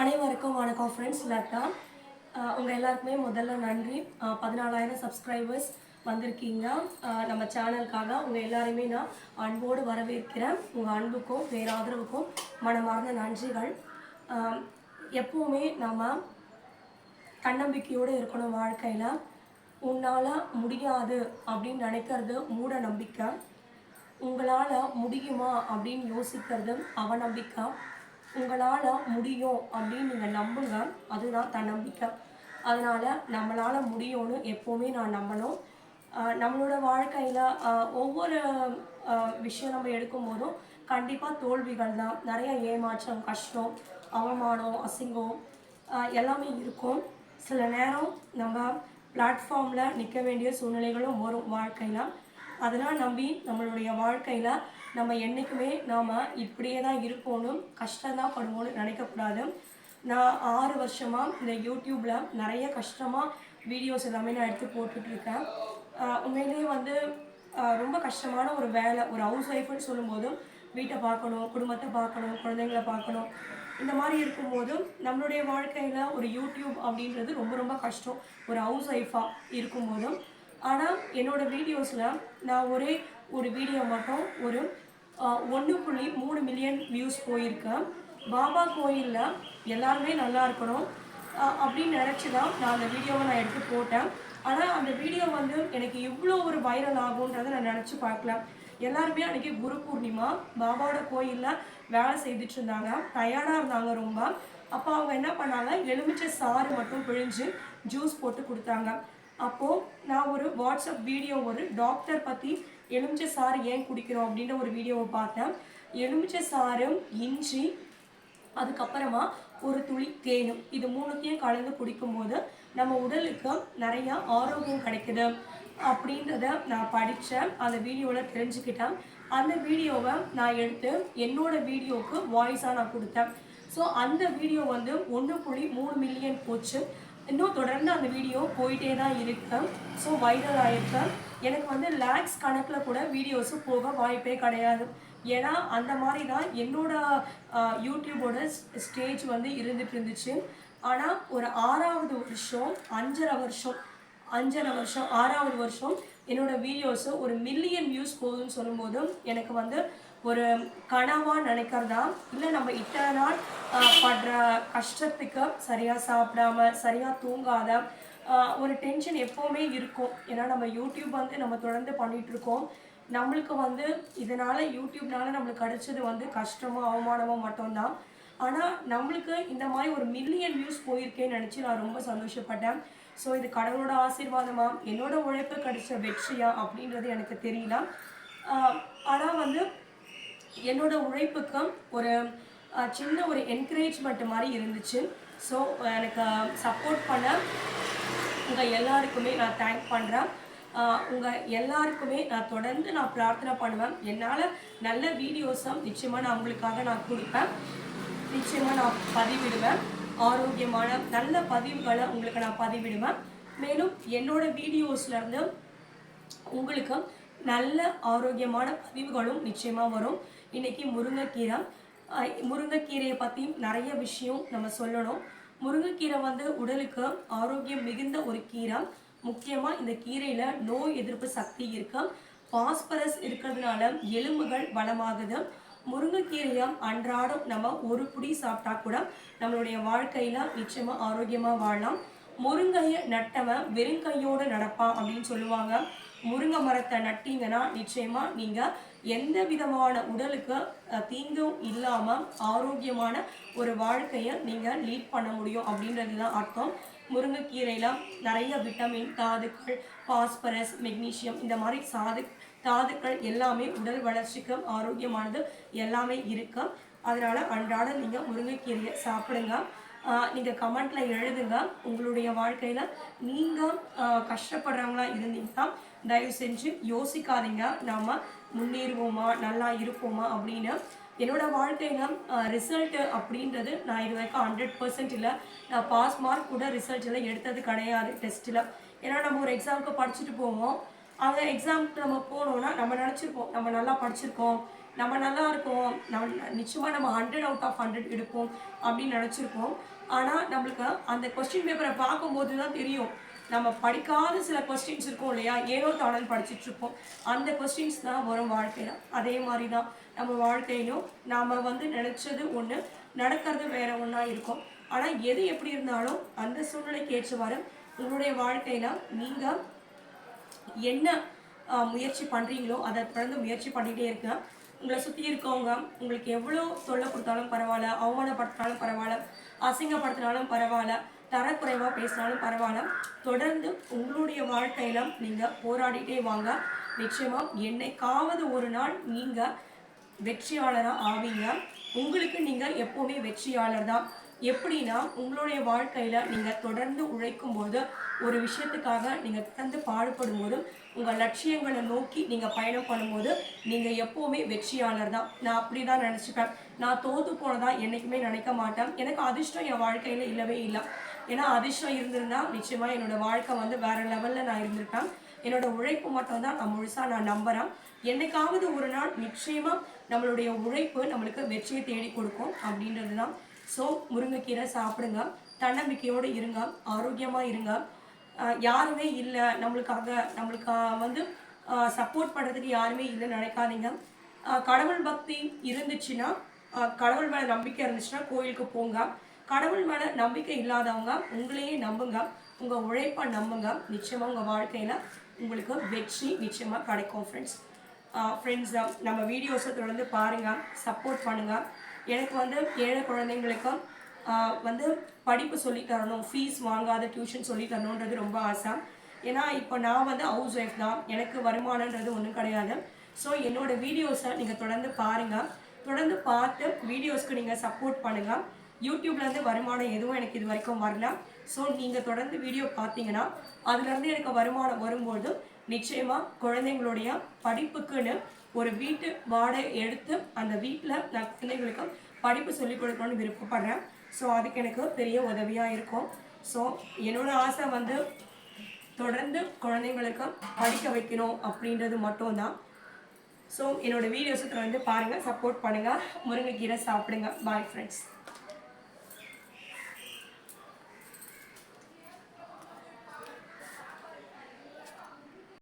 அனைவருக்கும் வணக்கம் ஃப்ரெண்ட்ஸ் லதா. உங்கள் எல்லாருக்குமே முதல்ல நன்றி. பதினாலாயிரம் சப்ஸ்கிரைபர்ஸ் வந்திருக்கீங்க. நம்ம சேனலுக்காக உங்கள் எல்லாரையுமே நான் அன்போடு வரவேற்கிறேன். உங்கள் அன்புக்கும் பேராதரவுக்கும் மனமார்ந்த நன்றிகள். எப்போவுமே நம்ம தன்னம்பிக்கையோடு இருக்கணும் வாழ்க்கையில். உன்னால் முடியாது அப்படின்னு நினைக்கிறது மூட நம்பிக்கை. உங்களால் முடியுமா அப்படின்னு யோசிக்கிறது அவநம்பிக்கை. உங்களால் முடியும் அப்படின்னு நீங்கள் நம்புங்க. அதுதான் தன்னம்பிக்கை அதனால் நம்மளால் முடியும்னு எப்போவுமே நான் நம்பணும். நம்மளோட வாழ்க்கையில் ஒவ்வொரு விஷயம் நம்ம எடுக்கும்போதும் கண்டிப்பாக தோல்விகள் தான். நிறைய ஏமாற்றம் கஷ்டம் அவமானம் அசிங்கம் எல்லாமே இருக்கும். சில நேரம் நம்ம பிளாட்ஃபார்மில் நிற்க வேண்டிய சூழ்நிலைகளும் வரும் வாழ்க்கையில். அதெல்லாம் நம்பி நம்மளுடைய வாழ்க்கையில் நம்ம என்றைக்குமே நாம் இப்படியே தான் இருப்போனும் கஷ்டம் தான் படுவோம்னு நினைக்கக்கூடாது. நான் ஆறு வருஷமாக இந்த யூடியூப்பில் நிறைய கஷ்டமாக வீடியோஸ் எல்லாமே நான் எடுத்து போட்டுட்ருக்கேன். உண்மையிலேயே வந்து ரொம்ப கஷ்டமான ஒரு வேலை ஒரு ஹவுஸ் ஒய்ஃப்னு சொல்லும்போதும் வீட்டை பார்க்கணும் குடும்பத்தை பார்க்கணும் குழந்தைங்களை பார்க்கணும். இந்த மாதிரி இருக்கும்போது நம்மளுடைய வாழ்க்கையில் ஒரு யூடியூப் அப்படின்றது ரொம்ப ரொம்ப கஷ்டம். ஒரு ஹவுஸ் ஒய்ஃபாக இருக்கும்போதும் ஆனால் என்னோட வீடியோஸில் நான் ஒரே ஒரு வீடியோ மட்டும் ஒரு ஒன்று புள்ளி மூணு மில்லியன் வியூஸ் போயிருக்கேன். பாபா கோயிலில் எல்லாருமே நல்லா இருக்கணும் அப்படின்னு நினச்சி தான் நான் அந்த வீடியோவை நான் எடுத்து போட்டேன். ஆனால் அந்த வீடியோ வந்து எனக்கு இவ்வளோ ஒரு வைரல் ஆகுன்றதை நான் நினச்சி பார்க்கல. எல்லாருமே அன்றைக்கி குரு பூர்ணிமா பாபாவோட கோயிலில் வேலை செய்துட்டு இருந்தாங்க. டயர்டாக இருந்தாங்க ரொம்ப. அப்போ அவங்க என்ன பண்ணாங்க? எலுமிச்சை சாறு மட்டும் பிழிஞ்சு ஜூஸ் போட்டு கொடுத்தாங்க. அப்போது நான் ஒரு வாட்ஸ்அப் வீடியோ ஒரு டாக்டர் பற்றி எலுமிச்சை சாறு ஏன் குடிக்கிறோம் அப்படின்ற ஒரு வீடியோவை பார்த்தேன். எலுமிச்சை சாரும் இஞ்சி அதுக்கப்புறமா ஒரு துளி தேனும். இது மூணுத்தையும் கலந்து குடிக்கும்போது நம்ம உடலுக்கு நிறையா ஆரோக்கியம் கிடைக்குது அப்படின்றத நான் படித்தேன் அந்த வீடியோவில் தெரிஞ்சுக்கிட்டேன். அந்த வீடியோவை நான் எடுத்து என்னோடய வீடியோவுக்கு வாய்ஸாக நான் கொடுத்தேன். ஸோ அந்த வீடியோ வந்து ஒன்று புள்ளி மூணு மில்லியன் போச்சு. இன்னும் தொடர்ந்து அந்த வீடியோ போயிட்டே தான் இருக்கேன் ஸோ வைரல் ஆகிருக்கேன் எனக்கு வந்து லேக்ஸ் கணக்கில் கூட வீடியோஸு போக வாய்ப்பே கிடையாது. ஏன்னா அந்த மாதிரி தான் என்னோட யூடியூபோட ஸ்டேஜ் வந்து இருந்துட்டு இருந்துச்சு. ஆனால் ஒரு ஆறாவது வருஷம் அஞ்சரை வருஷம் அஞ்சரை வருஷம் ஆறாவது வருஷம் என்னோடய வீடியோஸு ஒரு மில்லியன் வியூஸ் போகுதுன்னு சொல்லும்போது எனக்கு வந்து ஒரு கனவா நினைக்கிறதா? இல்லை நம்ம இத்தனை நாள் படுற கஷ்டத்துக்கு சரியாக சாப்பிடாம சரியாக தூங்காத ஒரு டென்ஷன் எப்போவுமே இருக்கும். ஏன்னா நம்ம யூடியூப் வந்து நம்ம தொடர்ந்து பண்ணிட்டு இருக்கோம். நம்மளுக்கு வந்து இதனால யூடியூப்னால நம்மளுக்கு கிடைச்சது வந்து கஷ்டமோ அவமானமோ மட்டும்தான். ஆனால் நம்மளுக்கு இந்த மாதிரி ஒரு மில்லியன் வியூஸ் போயிருக்கேன்னு நினச்சி நான் ரொம்ப சந்தோஷப்பட்டேன். ஸோ இது கடவுளோட ஆசீர்வாதமா என்னோட உழைப்பு கிடைச்ச வெற்றியா அப்படின்றது எனக்கு தெரியல. ஆனால் வந்து என்னோட உழைப்புக்கு ஒரு சின்ன ஒரு என்கரேஜ்மெண்ட் மாதிரி இருந்துச்சு. ஸோ எனக்கு சப்போர்ட் பண்ண உங்கள் எல்லாருக்குமே நான் தேங்க் பண்ணுறேன் உங்கள் எல்லாருக்குமே நான் தொடர்ந்து நான் பிரார்த்தனை பண்ணுவேன். என்னால் நல்ல வீடியோஸும் நிச்சயமாக நான் உங்களுக்காக நான் கொடுப்பேன். நிச்சயமாக நான் பதிவிடுவேன். ஆரோக்கியமான நல்ல பதிவுகளை உங்களுக்கு நான் பதிவிடுவேன். மேலும் என்னோட வீடியோஸ்லேருந்து உங்களுக்கு நல்ல ஆரோக்கியமான பதிவுகளும் நிச்சயமாக வரும். இன்னைக்கு முருங்கைக்கீரை முருங்கைக்கீரையை பற்றி நிறைய விஷயம் நம்ம சொல்லணும். முருங்கைக்கீரை வந்து உடலுக்கு ஆரோக்கியம் மிகுந்த ஒரு கீரை முக்கியமாக இந்த கீரையில் நோய் எதிர்ப்பு சக்தி இருக்கு. பாஸ்பரஸ் இருக்கிறதுனால எலும்புகள் பலமாகுது முருங்கைக்கீரையை அன்றாடம் நம்ம ஒரு புடி சாப்பிட்டா கூட நம்மளுடைய வாழ்க்கையில் நிச்சயமாக ஆரோக்கியமாக வாழலாம். முருங்கையை நட்டவன் வெறுங்கையோடு நடப்பான் அப்படின்னு சொல்லுவாங்க. முருங்கை மரத்தை நட்டீங்கன்னா நிச்சயமாக நீங்கள் எந்த விதமான உடலுக்கு தீங்கும் இல்லாமல் ஆரோக்கியமான ஒரு வாழ்க்கையை நீங்கள் லீட் பண்ண முடியும் அப்படின்றது தான் அர்த்தம். முருங்கைக்கீரையில் நிறைய விட்டமின் தாதுக்கள் பாஸ்பரஸ் மெக்னீஷியம் இந்த மாதிரி சாது தாதுக்கள் எல்லாமே உடல் வளர்ச்சிக்கு ஆரோக்கியமானது எல்லாமே இருக்கு. அதனால் அன்றாட நீங்கள் முருங்கைக்கீரையை சாப்பிடுங்க. நீங்கள் கமெண்ட்டில் எழுதுங்க. உங்களுடைய வாழ்க்கையில் நீங்கள் கஷ்டப்படுறவங்களா இருந்தீங்கன்னா தயவு செஞ்சு யோசிக்காதீங்க. நாம் முன்னேறுவோமா நல்லா இருப்போமா அப்படின்னு என்னோட வாழ்க்கையில ரிசல்ட்டு அப்படின்றது நான் இது வரைக்கும் ஹண்ட்ரட் பர்சன்ட் இல்லை. நான் பாஸ் மார்க் கூட ரிசல்ட் எல்லாம் எடுத்தது கிடையாது டெஸ்ட்டில் ஏன்னா நம்ம ஒரு எக்ஸாமுக்கு படிச்சுட்டு போவோம். அந்த எக்ஸாமுக்கு நம்ம போனோம்னா நம்ம நினச்சிருப்போம் நம்ம நல்லா படிச்சிருக்கோம் நம்ம நல்லா இருக்கோம் நம்ம நிச்சயமாக நம்ம ஹண்ட்ரட் அவுட் ஆஃப் ஹண்ட்ரட் எடுப்போம் அப்படின்னு நினச்சிருப்போம். ஆனால் நம்மளுக்கு அந்த கொஸ்டின் பேப்பரை பார்க்கும்போது தான் தெரியும். நம்ம படிக்காத சில கொஸ்டின்ஸ் இருக்கும் இல்லையா? ஏனோ தானன் படிச்சுட்ருப்போம். அந்த கொஸ்டின்ஸ் தான் வரும் வாழ்க்கையில். அதே மாதிரி தான் நம்ம வாழ்க்கையிலும் நாம் வந்து நினச்சது ஒன்று நடக்கிறது வேற ஒன்றா இருக்கும். ஆனால் எது எப்படி இருந்தாலும் அந்த சூழ்நிலைக்கு ஏற்றவாறு உங்களுடைய வாழ்க்கையில் நீங்கள் என்ன முயற்சி பண்ணுறீங்களோ அதை தொடர்ந்து முயற்சி பண்ணிகிட்டே இருங்க. உங்களை சுற்றி இருக்கவங்க உங்களுக்கு எவ்வளோ தொல்லை கொடுத்தாலும் பரவாயில்ல அவமானப்படுத்தினாலும் பரவாயில்ல அசிங்கப்படுத்தினாலும் பரவாயில்ல தரக்குறைவாக பேசினாலும் பரவாயில்ல. தொடர்ந்து உங்களுடைய வாழ்க்கையில நீங்கள் போராடிட்டே வாங்க. நிச்சயமாக என்னைக்காவது ஒரு நாள் நீங்கள் வெற்றியாளராக ஆவீங்க. உங்களுக்கு நீங்கள் எப்போவுமே வெற்றியாளர் தான். எப்படின்னா உங்களுடைய வாழ்க்கையில் நீங்கள் தொடர்ந்து உழைக்கும் போது ஒரு விஷயத்துக்காக நீங்கள் தொடர்ந்து பாடுபடும் போது உங்கள் லட்சியங்களை நோக்கி நீங்கள் பயணம் பண்ணும்போது நீங்கள் எப்போவுமே வெற்றியாளர் தான். நான் அப்படி தான் நினச்சிப்பேன். நான் தோத்து போனதா என்றைக்குமே நினைக்க மாட்டேன். எனக்கு அதிர்ஷ்டம் என் வாழ்க்கையில் இல்லவே இல்லை. ஏன்னா அதிர்ஷ்டம் இருந்திருந்தா நிச்சயமாக என்னோட வாழ்க்கை வந்து வேற லெவலில் நான் இருந்திருப்பேன். என்னோட உழைப்பு மட்டும் தான் நான் முழுசாக நான் நம்புகிறேன் என்னைக்காவது ஒரு நாள் நிச்சயமாக நம்மளுடைய உழைப்பு நம்மளுக்கு வெற்றியை தேடி கொடுக்கும் அப்படின்றது தான் ஸோ முருங்கைக்கீரை சாப்பிடுங்க. தன்னம்பிக்கையோடு இருங்க. ஆரோக்கியமாக இருங்க. யாருமே இல்லை. நம்மளுக்காக நம்மளுக்கு வந்து சப்போர்ட் பண்ணுறதுக்கு யாருமே இல்லைன்னு நினைக்காதீங்க. கடவுள் பக்தி இருந்துச்சுன்னா கடவுள் மேலே நம்பிக்கை இருந்துச்சுன்னா கோயிலுக்கு போங்க. கடவுள் மேலே நம்பிக்கை இல்லாதவங்க உங்களையே நம்புங்க. உங்கள் உழைப்பை நம்புங்க. நிச்சயமாக உங்கள் வாழ்க்கையில் உங்களுக்கு வெற்றி நிச்சயமாக கிடைக்கும் ஃப்ரெண்ட்ஸ் ஃப்ரெண்ட்ஸ் நம்ம வீடியோஸை தொடர்ந்து பாருங்கள் சப்போர்ட் பண்ணுங்கள் எனக்கு வந்து ஏழை குழந்தைங்களுக்கும் வந்து படிப்பு சொல்லி தரணும் ஃபீஸ் வாங்காத டியூஷன் சொல்லி தரணுன்றது ரொம்ப ஆசை. ஏன்னா இப்போ நான் வந்து ஹவுஸ் ஒய்ஃப் தான். எனக்கு வருமானன்றது ஒன்றும் கிடையாது. ஸோ என்னோட வீடியோஸை நீங்கள் தொடர்ந்து பாருங்கள் தொடர்ந்து பார்த்து வீடியோஸ்க்கு நீங்கள் சப்போர்ட் பண்ணுங்கள் யூடியூப்லேருந்து வருமானம் எதுவும் எனக்கு இது வரைக்கும் வரல. ஸோ நீங்கள் தொடர்ந்து வீடியோ பார்த்தீங்கன்னா அதுலேருந்து எனக்கு வருமானம் வரும்போது நிச்சயமாக குழந்தைங்களுடைய படிப்புக்குன்னு ஒரு வீட்டு வாடகை எடுத்து அந்த வீட்டில் நான் குழந்தைங்களுக்கு படிப்பு சொல்லிக் கொடுக்கணும்னு விருப்பப்படுறேன். ஸோ அதுக்கு எனக்கு பெரிய உதவியாக இருக்கும். ஸோ என்னோடய ஆசை வந்து தொடர்ந்து குழந்தைங்களுக்கு படிக்க வைக்கணும் அப்படின்றது மட்டும்தான். ஸோ என்னோட வீடியோஸை தொடர்ந்து பாருங்கள் சப்போர்ட் பண்ணுங்கள் முருங்கைக்கீரை சாப்பிடுங்க. Bye friends